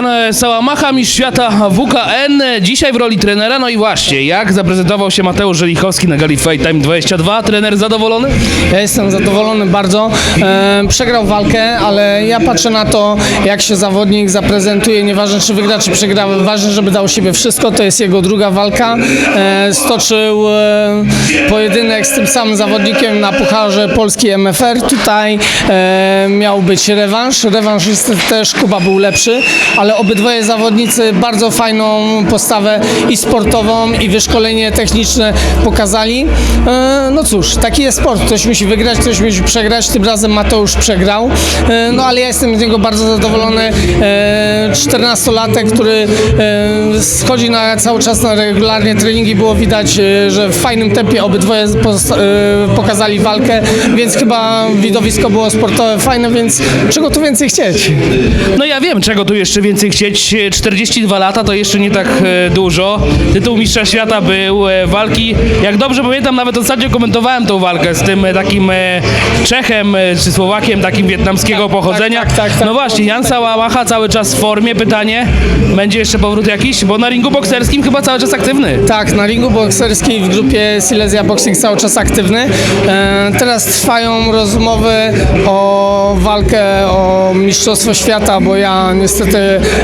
Jan Sałamacha, mistrz świata WKN, dzisiaj w roli trenera. No i właśnie, jak zaprezentował się Mateusz Żelichowski na gali Fight Time 22? Trener zadowolony? Ja jestem zadowolony bardzo. E, przegrał walkę, ale ja patrzę na to, jak się zawodnik zaprezentuje. Nieważne, czy wygra, czy przegra. Ważne, żeby dał siebie wszystko. To jest jego druga walka. E, stoczył e, pojedynek z tym samym zawodnikiem na Pucharze Polski MFR. Tutaj e, miał być rewanż. Rewanż jest też, Kuba był lepszy, ale obydwoje zawodnicy bardzo fajną postawę i sportową, i wyszkolenie techniczne pokazali. E, no cóż, taki jest sport. Ktoś musi wygrać, ktoś musi przegrać. Tym razem Mateusz przegrał. E, no ale ja jestem z niego bardzo zadowolony. E, 14-latek, który e, schodzi na, cały czas na regularnie treningi. Było widać, e, że w fajnym tempie obydwoje e, pokazali walkę, więc chyba widowisko było sportowe fajne, więc czego tu więcej chcieć? No ja wiem, czego tu jeszcze więcej chcieć. 42 lata to jeszcze nie tak e, dużo. Tytuł mistrza świata był, walki, jak dobrze pamiętam, nawet ostatnio komentowałem tą walkę z tym takim Czechem czy Słowakiem, takim wietnamskiego pochodzenia. tak, tak, tak. No właśnie, Jan Sałamacha cały czas w formie. Pytanie, będzie jeszcze powrót jakiś? Bo na ringu bokserskim chyba cały czas aktywny. Tak, na ringu bokserskiej w grupie Silesia Boxing cały czas aktywny. E, teraz trwają rozmowy o walkę o Mistrzostwo Świata, bo ja niestety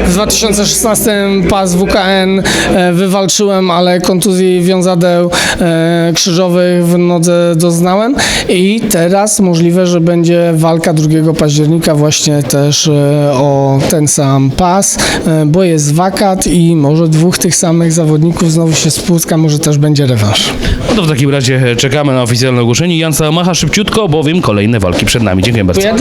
w 2016 pas WKN e, wywalczyłem, ale kontuzji wiązadeł e, krzyżowych w nodze doznałem i teraz możliwe, że będzie walka 2 października właśnie też e, o ten sam pas, e, bo jest wakat i może dwóch tych samych zawodników znowu się spłuska, może też będzie rewanż. No to w takim razie czekamy na oficjalne ogłoszenie. Jan Sałamacha szybciutko, bowiem kolejne walki przed nami. Dziękuję bardzo. Ja.